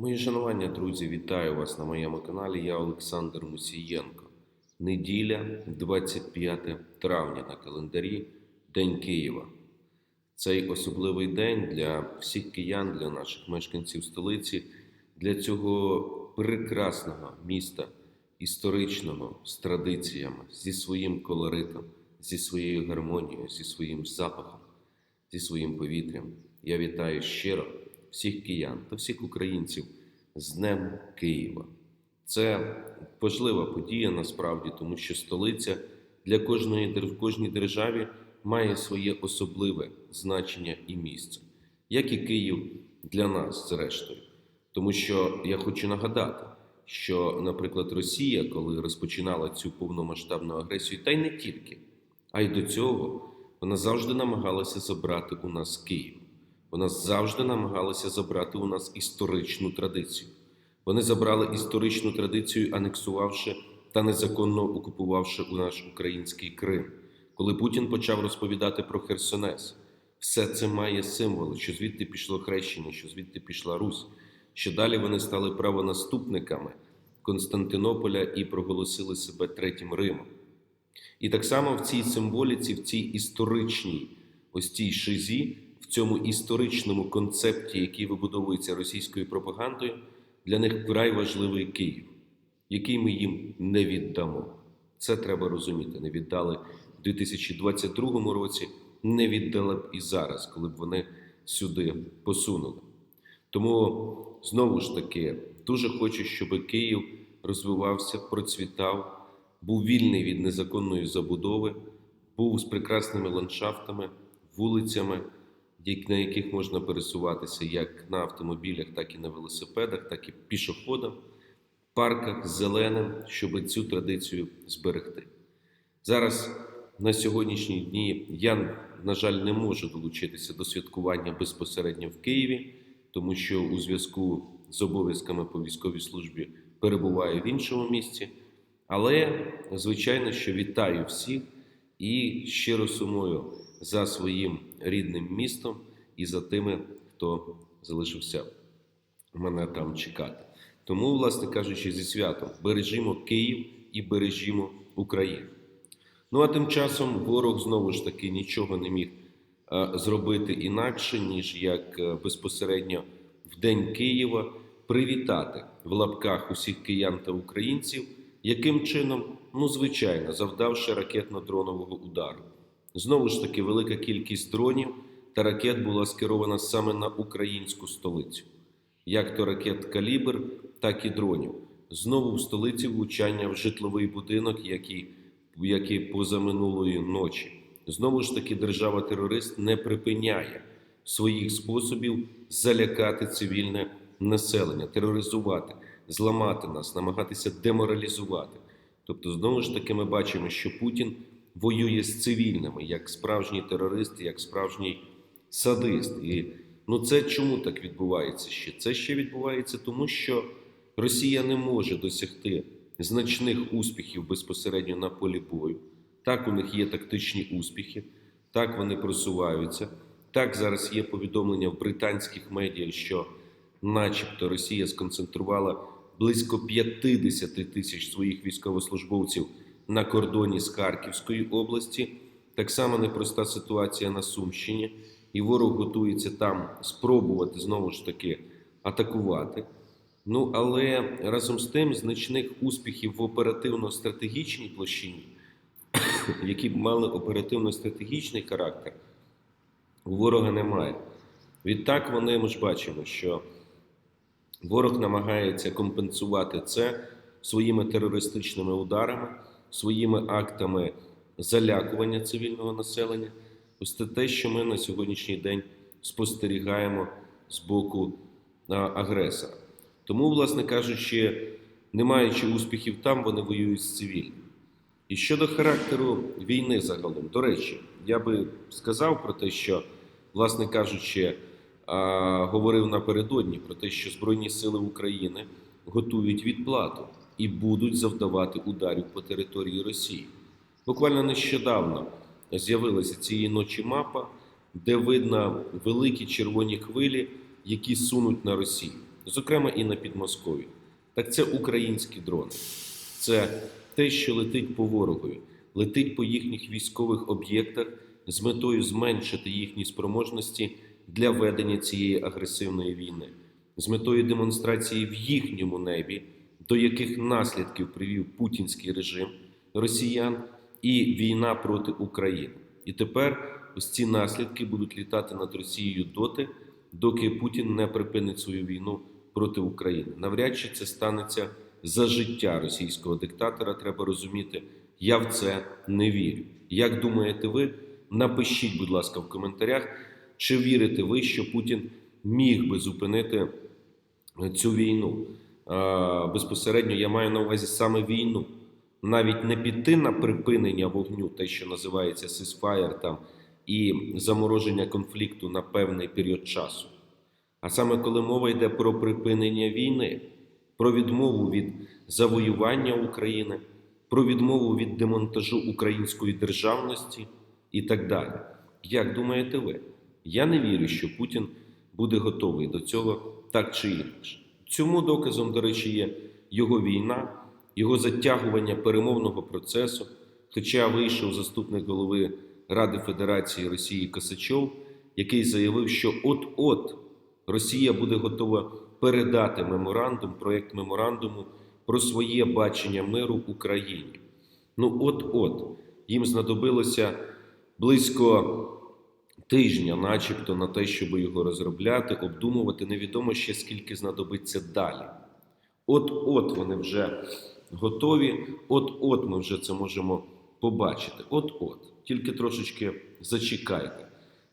Мої шанування, друзі, вітаю вас на моєму каналі. Я Олександр Мусієнко. Неділя, 25 травня на календарі, День Києва. Цей особливий день для всіх киян, для наших мешканців столиці, для цього прекрасного міста, історичного, з традиціями, зі своїм колоритом, зі своєю гармонією, зі своїм запахом, зі своїм повітрям. Я вітаю щиро всіх киян та всіх українців з Днем Києва. Це важлива подія насправді, тому що столиця для кожної в кожній державі має своє особливе значення і місце, як і Київ для нас, зрештою. Тому що я хочу нагадати, що, наприклад, Росія, коли розпочинала цю повномасштабну агресію, та й не тільки, а й до цього вона завжди намагалася забрати у нас Київ. Вона завжди намагалася забрати у нас історичну традицію. Вони забрали історичну традицію, анексувавши та незаконно окупувавши у наш український Крим. Коли Путін почав розповідати про Херсонес, все це має символи, що звідти пішло хрещення, що звідти пішла Русь. Що далі вони стали правонаступниками Константинополя і проголосили себе третім Римом. І так само в цій символіці, в цій історичній ось цій шизі, цьому історичному концепті, який вибудовується російською пропагандою, для них вкрай важливий Київ, який ми їм не віддамо. Це треба розуміти. Не віддали в 2022 році, не віддали б і зараз, коли б вони сюди посунули. Тому знову ж таки дуже хочу, щоб Київ розвивався, процвітав, був вільний від незаконної забудови, був з прекрасними ландшафтами, вулицями, на яких можна пересуватися як на автомобілях, так і на велосипедах, так і пішоходом, парках зеленим, щоб цю традицію зберегти. Зараз на сьогоднішні дні я, на жаль, не можу долучитися до святкування безпосередньо в Києві, тому що у зв'язку з обов'язками по військовій службі перебуваю в іншому місці. Але, звичайно, що вітаю всіх і щиро сумую за своїм рідним містом і за тими, хто залишився мене там чекати. Тому, власне кажучи, зі святом бережімо Київ і бережімо Україну. Ну а тим часом ворог знову ж таки нічого не міг е, зробити інакше, ніж як е, безпосередньо в День Києва привітати в лапках усіх киян та українців, яким чином, ну звичайно, завдавши ракетно-дронового удару. Знову ж таки, велика кількість дронів та ракет була скерована саме на українську столицю як то ракет Калібр, так і дронів. Знову в столиці влучання в житловий будинок, як і, позаминулої ночі. Знову ж таки, держава-терорист не припиняє своїх способів залякати цивільне населення, тероризувати, зламати нас, намагатися деморалізувати. Тобто, знову ж таки, ми бачимо, що Путін воює з цивільними, як справжній терорист, як справжній садист. І ну це чому так відбувається ще? Це ще відбувається тому, що Росія не може досягти значних успіхів безпосередньо на полі бою. Так, у них є тактичні успіхи, так вони просуваються. Так, зараз є повідомлення в британських медіа, що, начебто, Росія сконцентрувала близько 50 тисяч своїх військовослужбовців на кордоні з Харківської області. Так само непроста ситуація на Сумщині, і ворог готується там спробувати знову ж таки атакувати. Ну але разом з тим значних успіхів в оперативно-стратегічній площині, які б мали оперативно-стратегічний характер, у ворога немає. Відтак вони ми ж бачимо, що ворог намагається компенсувати це своїми терористичними ударами, своїми актами залякування цивільного населення. Ось це те, що ми на сьогоднішній день спостерігаємо з боку агресора. Тому, власне кажучи, не маючи успіхів там, вони воюють з цивільними. І щодо характеру війни загалом, до речі, я би сказав про те, що, власне кажучи, говорив напередодні про те, що Збройні Сили України готують відплату і будуть завдавати ударів по території Росії. Буквально нещодавно з'явилася цієї ночі мапа, де видно великі червоні хвилі, які сунуть на Росію. зокрема і на Підмосков'ї. Так це українські дрони. Це те, що летить по ворогові, летить по їхніх військових об'єктах з метою зменшити їхні спроможності для ведення цієї агресивної війни, з метою демонстрації в їхньому небі, до яких наслідків привів путінський режим росіян і війна проти України. І тепер ось ці наслідки будуть літати над Росією доти, доки Путін не припинить свою війну проти України. Навряд чи це станеться за життя російського диктатора. Треба розуміти, я в це не вірю. Як думаєте ви? Напишіть, будь ласка, в коментарях, чи вірите ви, що Путін міг би зупинити цю війну. Безпосередньо я маю на увазі саме війну. Навіть не піти на припинення вогню, те, що називається ceasefire, там, і замороження конфлікту на певний період часу. А саме коли мова йде про припинення війни, про відмову від завоювання України, про відмову від демонтажу української державності і так далі. Як думаєте ви? Я не вірю, що Путін буде готовий до цього так чи інакше. Цьому доказом, до речі, є його війна, його затягування перемовного процесу. Хоча вийшов заступник голови Ради Федерації Росії Косачов, який заявив, що от-от Росія буде готова передати меморандум, проєкт меморандуму про своє бачення миру Україні. Ну, от-от їм знадобилося близько тижня, начебто, на те, щоб його розробляти, обдумувати. Невідомо ще скільки знадобиться далі. От-от вони вже готові, от-от ми вже це можемо побачити. От-от. Тільки трошечки зачекайте,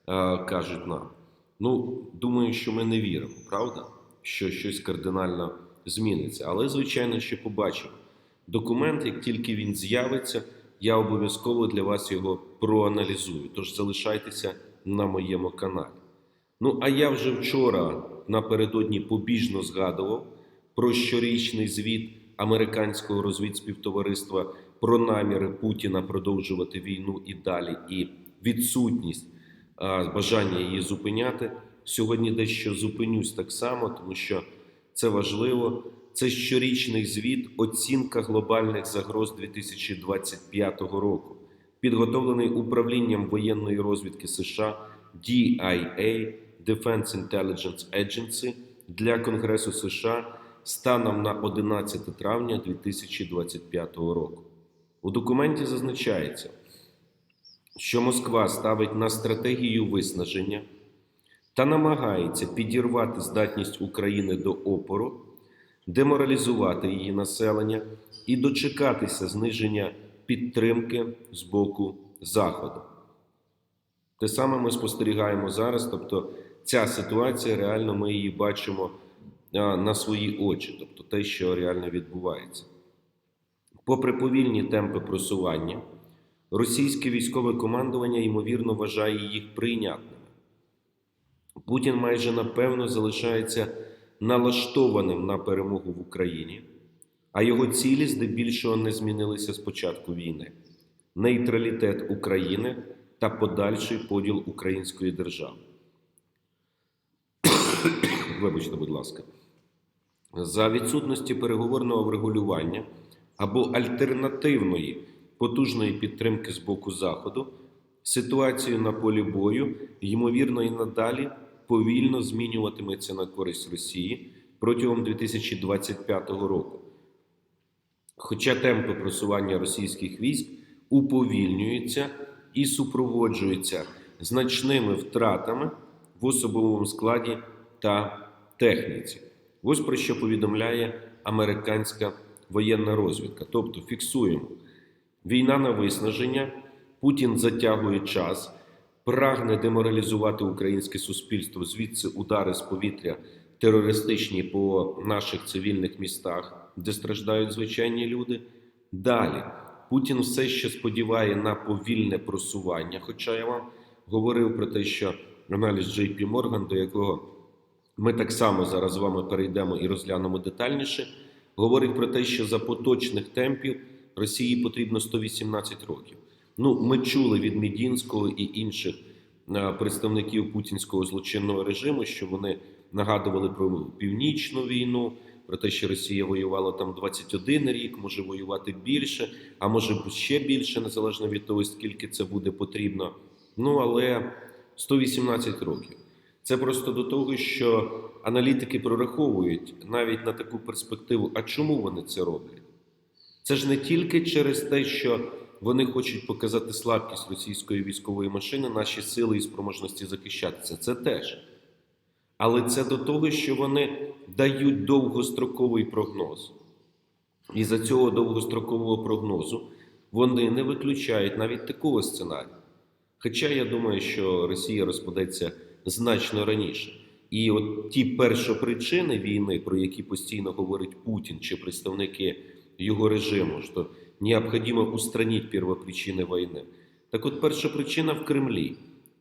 е, кажуть нам. Ну, думаю, що ми не віримо, правда? Що щось кардинально зміниться. Але, звичайно, ще побачимо. Документ, як тільки він з'явиться, я обов'язково для вас його проаналізую. Тож залишайтеся на моєму каналі. Ну, а я вже вчора напередодні побіжно згадував про щорічний звіт американського розвідспівтовариства про наміри Путіна продовжувати війну і далі, і відсутність а, бажання її зупиняти. Сьогодні дещо зупинюсь так само, тому що це важливо. Це щорічний звіт, оцінка глобальних загроз 2025 року, підготовлений управлінням воєнної розвідки США DIA Defense Intelligence Agency для Конгресу США станом на 11 травня 2025 року. У документі зазначається, що Москва ставить на стратегію виснаження та намагається підірвати здатність України до опору, деморалізувати її населення і дочекатися зниження підтримки з боку Заходу. Те саме ми спостерігаємо зараз, тобто ця ситуація реально ми її бачимо на свої очі, тобто те, що реально відбувається. Попри повільні темпи просування, російське військове командування ймовірно вважає їх прийнятними. Путін майже напевно залишається налаштованим на перемогу в Україні, а його цілі здебільшого не змінилися з початку війни: нейтралітет України та подальший поділ української держави. Вибачте, будь ласка, за відсутності переговорного врегулювання або альтернативної потужної підтримки з боку Заходу, ситуацію на полі бою, ймовірно, і надалі повільно змінюватиметься на користь Росії протягом 2025 року. Хоча темпи просування російських військ уповільнюються і супроводжуються значними втратами в особовому складі та техніці. Ось про що повідомляє американська воєнна розвідка. Тобто фіксуємо. Війна на виснаження, Путін затягує час, прагне деморалізувати українське суспільство, звідси удари з повітря терористичні по наших цивільних містах, де страждають звичайні люди. Далі Путін все ще сподіває на повільне просування. Хоча я вам говорив про те, що аналіз JP Morgan, до якого ми так само зараз з вами перейдемо і розглянемо детальніше, говорить про те, що за поточних темпів Росії потрібно 118 років. Ну, ми чули від Медінського і інших е, представників путінського злочинного режиму, що вони нагадували про північну війну, про те, що Росія воювала там 21 рік, може воювати більше, а може ще більше, незалежно від того, скільки це буде потрібно. Ну але 118 років. Це просто до того, що аналітики прораховують навіть на таку перспективу. А чому вони це роблять? Це ж не тільки через те, що вони хочуть показати слабкість російської військової машини, наші сили і спроможності захищатися. Це теж. Але це до того, що вони дають довгостроковий прогноз. І за цього довгострокового прогнозу вони не виключають навіть такого сценарію. Хоча я думаю, що Росія розпадеться значно раніше. І от ті першопричини війни, про які постійно говорить Путін чи представники його режиму, що необхідно устранити первопричини війни. Так от перша причина в Кремлі.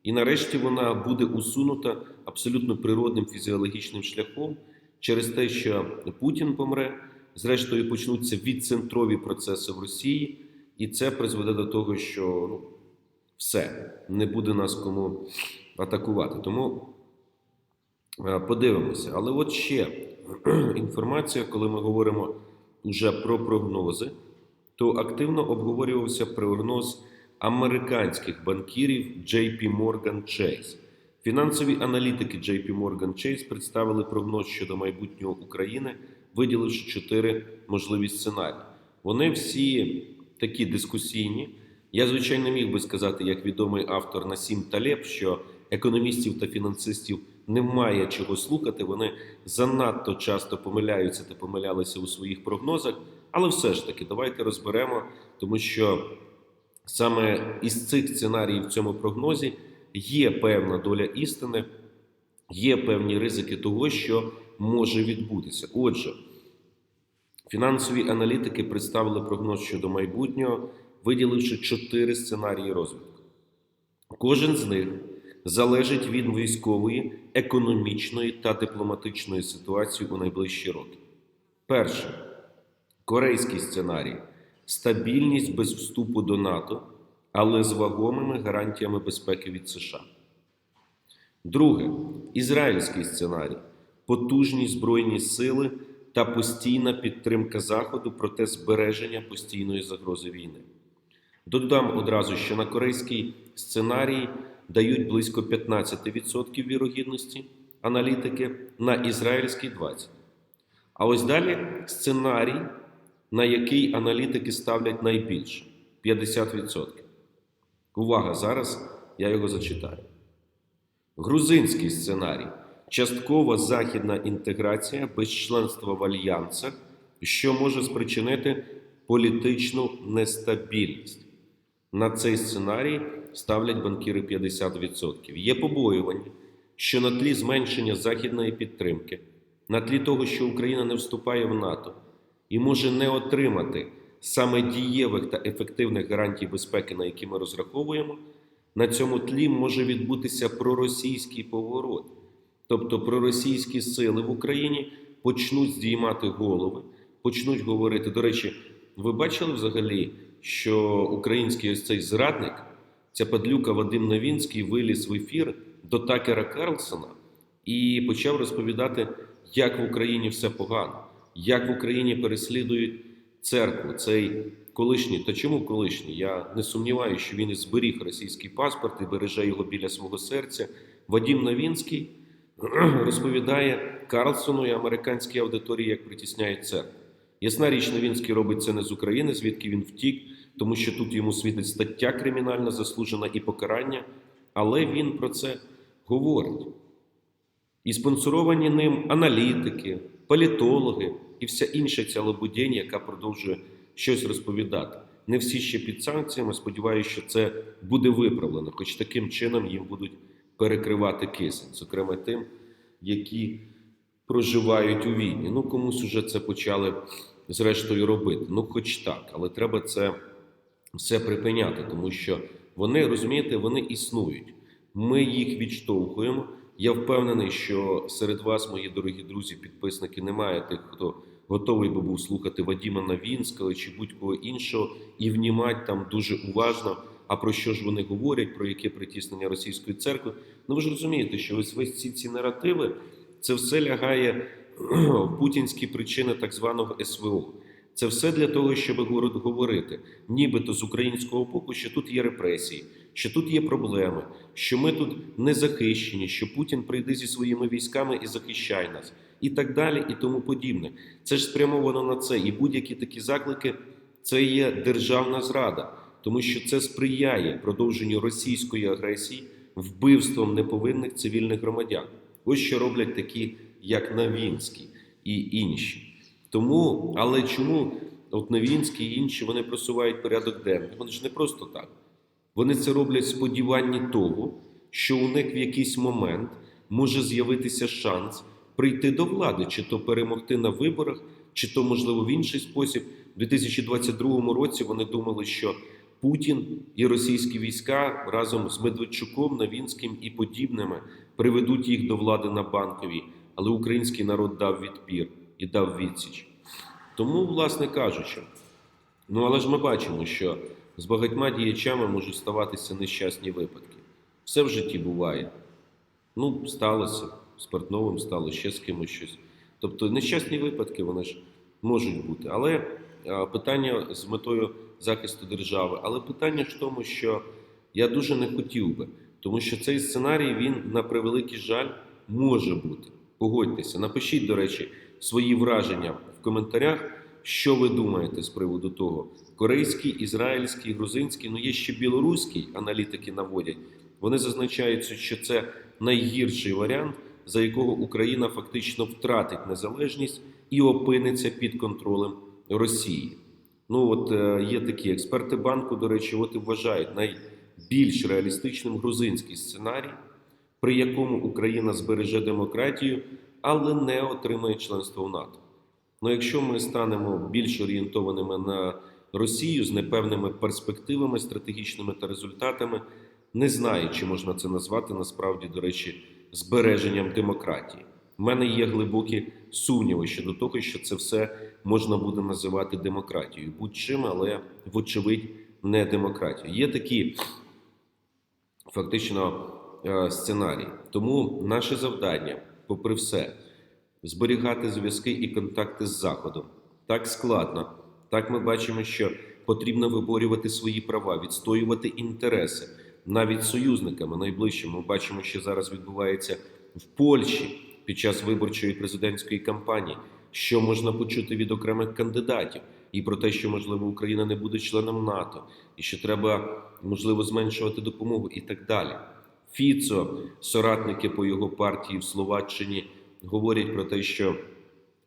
І нарешті вона буде усунута абсолютно природним фізіологічним шляхом через те, що Путін помре, зрештою почнуться відцентрові процеси в Росії, і це призведе до того, що ну, все, не буде нас кому атакувати. Тому е, подивимося. Але от ще інформація, коли ми говоримо вже про прогнози, то активно обговорювався прогноз американських банкірів JP Morgan Chase. Фінансові аналітики JP Morgan Chase представили прогноз щодо майбутнього України, виділивши чотири можливі сценарії. Вони всі такі дискусійні. Я, звичайно, міг би сказати, як відомий автор Насім Талеб, що економістів та фінансистів немає чого слухати. Вони занадто часто помиляються та помилялися у своїх прогнозах. Але все ж таки, давайте розберемо, тому що саме із цих сценаріїв в цьому прогнозі є певна доля істини, є певні ризики того, що може відбутися. Отже, фінансові аналітики представили прогноз щодо майбутнього, виділивши чотири сценарії розвитку. Кожен з них залежить від військової, економічної та дипломатичної ситуації у найближчі роки. Перше. Корейський сценарій стабільність без вступу до НАТО, але з вагомими гарантіями безпеки від США. Друге. Ізраїльський сценарій потужні збройні сили та постійна підтримка Заходу проте збереження постійної загрози війни. Додам одразу, що на корейський сценарій дають близько 15% вірогідності аналітики, на ізраїльський 20%. А ось далі сценарій, на який аналітики ставлять найбільше 50%. Увага! Зараз я його зачитаю. Грузинський сценарій часткова західна інтеграція без членства в альянсах, що може спричинити політичну нестабільність. На цей сценарій ставлять банкіри 50%. Є побоювання, що на тлі зменшення західної підтримки, на тлі того, що Україна не вступає в НАТО і може не отримати саме дієвих та ефективних гарантій безпеки, на які ми розраховуємо, на цьому тлі може відбутися проросійський поворот. Тобто проросійські сили в Україні почнуть здіймати голови, почнуть говорити. До речі, ви бачили взагалі, що український ось цей зрадник, ця падлюка Вадим Новінський виліз в ефір до Такера Карлсона і почав розповідати, як в Україні все погано, як в Україні переслідують церкву. Цей колишній, та чому колишній? Я не сумніваюся, що він і зберіг російський паспорт і береже його біля свого серця. Вадим Новінський розповідає Карлсону і американській аудиторії, як притісняють церкву. Ясна річ, Новінський робить це не з України, звідки він втік, тому що тут йому світить стаття кримінальна, заслужена і покарання, але він про це говорить. І спонсоровані ним аналітики, політологи і вся інша ця лобудень, яка продовжує щось розповідати. Не всі ще під санкціями. Сподіваюся, що це буде виправлено, хоч таким чином їм будуть перекривати кисень, зокрема тим, які проживають у війні. Ну, комусь уже це почали зрештою робити. Ну, хоч так, але треба це все припиняти, тому що вони розумієте, вони існують. Ми їх відштовхуємо. Я впевнений, що серед вас, мої дорогі друзі, підписники, немає тих, хто готовий би був слухати Вадіма Навінського чи будь-кого іншого і внімати там дуже уважно. А про що ж вони говорять, про яке притіснення російської церкви? Ну ви ж розумієте, що ось весь ці ці наративи це все лягає в путінські причини так званого СВО. Це все для того, щоб горо- говорити, нібито з українського боку, що тут є репресії, що тут є проблеми, що ми тут не захищені, що Путін прийде зі своїми військами і захищає нас, і так далі, і тому подібне. Це ж спрямовано на це. І будь-які такі заклики це є державна зрада, тому що це сприяє продовженню російської агресії вбивством неповинних цивільних громадян. Ось що роблять такі, як Навінський і інші. Тому, але чому от Новінський і інші вони просувають порядок денний? Вони ж не просто так. Вони це роблять в сподіванні того, що у них в якийсь момент може з'явитися шанс прийти до влади, чи то перемогти на виборах, чи то, можливо, в інший спосіб. У 2022 році вони думали, що Путін і російські війська разом з Медведчуком, Новінським і подібними приведуть їх до влади на банковій, але український народ дав відпір і дав відсіч. Тому, власне кажучи, ну але ж ми бачимо, що з багатьма діячами можуть ставатися нещасні випадки. Все в житті буває. Ну, сталося з Портновим, стало ще з кимось щось. Тобто нещасні випадки вони ж можуть бути. Але а, питання з метою захисту держави. Але питання в тому, що я дуже не хотів би, тому що цей сценарій він на превеликий жаль може бути. Погодьтеся, напишіть, до речі, свої враження в коментарях, що ви думаєте з приводу того. Корейський, ізраїльський, грузинський, ну є ще білоруський, аналітики наводять. Вони зазначають, що це найгірший варіант, за якого Україна фактично втратить незалежність і опиниться під контролем Росії. Ну от е, є такі експерти банку, до речі, от і вважають найбільш реалістичним грузинський сценарій, при якому Україна збереже демократію, але не отримає членство в НАТО. Ну, якщо ми станемо більш орієнтованими на Росію з непевними перспективами, стратегічними та результатами, не знаю, чи можна це назвати насправді, до речі, збереженням демократії. У мене є глибокі сумніви щодо того, що це все можна буде називати демократією. Будь-чим, але вочевидь не демократією. Є такі фактично е, сценарії. Тому наше завдання, попри все, зберігати зв'язки і контакти з Заходом. Так складно. Так ми бачимо, що потрібно виборювати свої права, відстоювати інтереси навіть союзниками найближчими. Ми бачимо, що зараз відбувається в Польщі під час виборчої президентської кампанії, що можна почути від окремих кандидатів, і про те, що можливо Україна не буде членом НАТО, і що треба можливо зменшувати допомогу, і так далі. Фіцо, соратники по його партії в Словаччині, говорять про те, що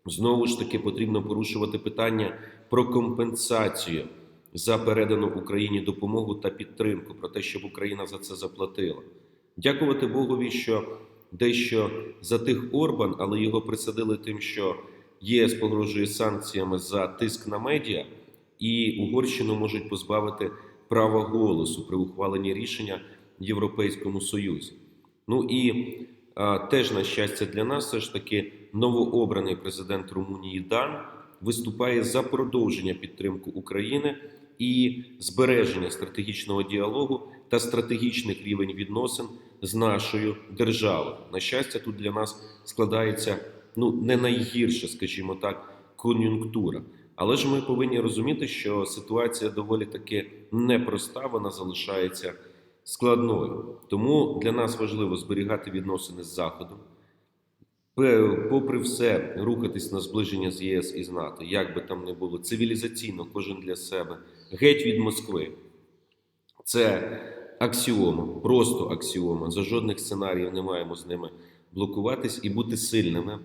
знову ж таки потрібно порушувати питання про компенсацію за передану Україні допомогу та підтримку, про те, щоб Україна за це заплатила. Дякувати Богові, що дещо затих Орбан, але його присадили тим, що ЄС погрожує санкціями за тиск на медіа, і Угорщину можуть позбавити права голосу при ухваленні рішення Європейському Союзі. Ну і а, теж на щастя для нас, все ж таки, новообраний президент Румунії Дан виступає за продовження підтримки України і збереження стратегічного діалогу та стратегічних рівень відносин з нашою державою. На щастя, тут для нас складається ну не найгірша, скажімо так, кон'юнктура. Але ж ми повинні розуміти, що ситуація доволі таки непроста, вона залишається складною. Тому для нас важливо зберігати відносини з Заходом, попри все, рухатись на зближення з ЄС і з НАТО, як би там не було, цивілізаційно, кожен для себе, геть від Москви. Це аксіома, просто аксіома. За жодних сценаріїв не маємо з ними блокуватись і бути сильними,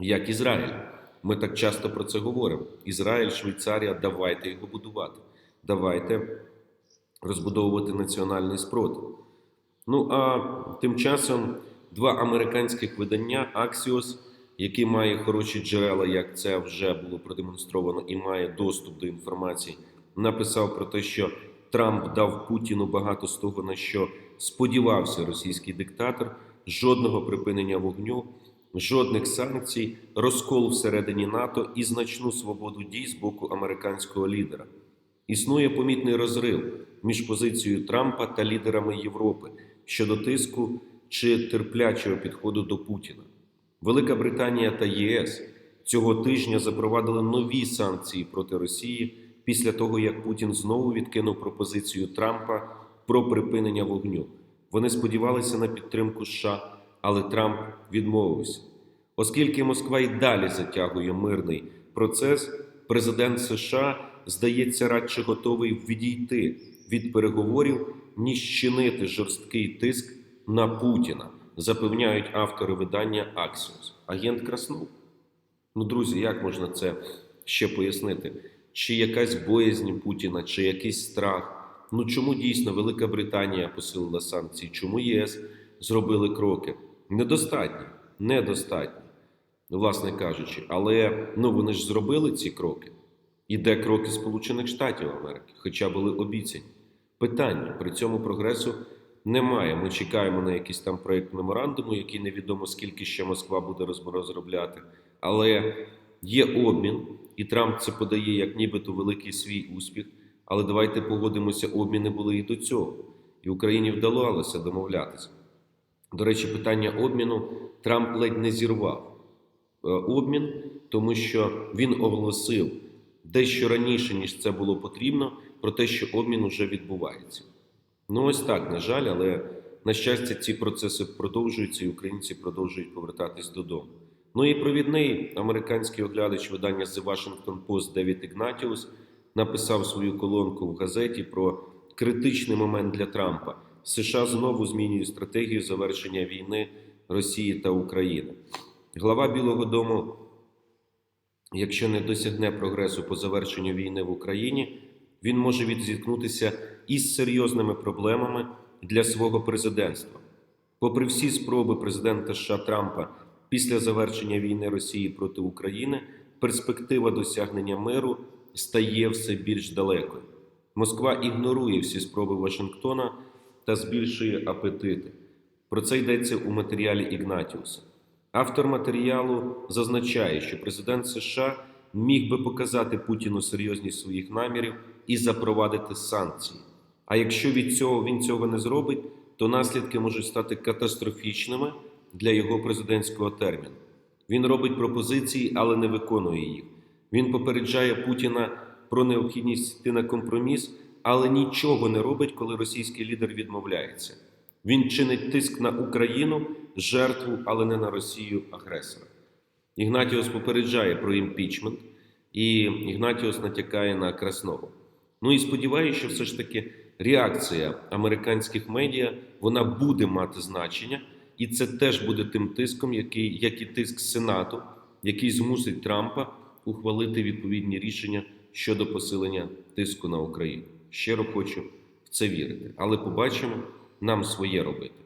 як Ізраїль. Ми так часто про це говоримо. Ізраїль, Швейцарія, давайте його будувати. Давайте розбудовувати національний спротив. Ну а тим часом два американських видання Axios, які має хороші джерела, як це вже було продемонстровано, і має доступ до інформації, написав про те, що Трамп дав Путіну багато з того, на що сподівався російський диктатор, жодного припинення вогню, жодних санкцій, розкол всередині НАТО і значну свободу дій з боку американського лідера. Існує помітний розрив між позицією Трампа та лідерами Європи щодо тиску чи терплячого підходу до Путіна. Велика Британія та ЄС цього тижня запровадили нові санкції проти Росії після того, як Путін знову відкинув пропозицію Трампа про припинення вогню. Вони сподівалися на підтримку США, але Трамп відмовився. Оскільки Москва й далі затягує мирний процес, президент США здається радше готовий відійти від переговорів, ніж чинити жорсткий тиск на Путіна, запевняють автори видання Axios. Агент краснув. Ну, друзі, як можна це ще пояснити? Чи якась боязнь Путіна, чи якийсь страх? Ну чому дійсно Велика Британія посилила санкції? Чому ЄС зробили кроки? Недостатньо, недостатньо, власне кажучи. Але ну вони ж зробили ці кроки. І де кроки Сполучених Штатів Америки, хоча були обіцяні. Питання при цьому прогресу немає. Ми чекаємо на якийсь там проєкт меморандуму, який невідомо скільки ще Москва буде розробляти. Але є обмін, і Трамп це подає як нібито великий свій успіх. Але давайте погодимося, обміни були і до цього. І Україні вдалося домовлятися. До речі, питання обміну Трамп ледь не зірвав е, обмін, тому що він оголосив дещо раніше, ніж це було потрібно, про те, що обмін уже відбувається. Ну ось так, на жаль, але на щастя, ці процеси продовжуються, і українці продовжують повертатись додому. Ну і провідний американський оглядач видання The Washington Post Девід Ігнатіус написав свою колонку в газеті про критичний момент для Трампа. США знову змінюють стратегію завершення війни Росії та України. Глава Білого Дому якщо не досягне прогресу по завершенню війни в Україні, він може відзіткнутися із серйозними проблемами для свого президентства. Попри всі спроби президента США Трампа після завершення війни Росії проти України, перспектива досягнення миру стає все більш далекою. Москва ігнорує всі спроби Вашингтона та збільшує апетити. Про це йдеться у матеріалі Ігнатіуса. Автор матеріалу зазначає, що президент США міг би показати Путіну серйозність своїх намірів і запровадити санкції. А якщо від цього він цього не зробить, то наслідки можуть стати катастрофічними для його президентського терміну. Він робить пропозиції, але не виконує їх. Він попереджає Путіна про необхідність йти на компроміс, але нічого не робить, коли російський лідер відмовляється. Він чинить тиск на Україну, жертву, але не на Росію агресора. Ігнатіус попереджає про імпічмент, і Ігнатіус натякає на Краснову. Ну і сподіваюся, що все ж таки реакція американських медіа вона буде мати значення, і це теж буде тим тиском, який, як і тиск Сенату, який змусить Трампа ухвалити відповідні рішення щодо посилення тиску на Україну. Щиро хочу в це вірити. Але побачимо нам своє робити.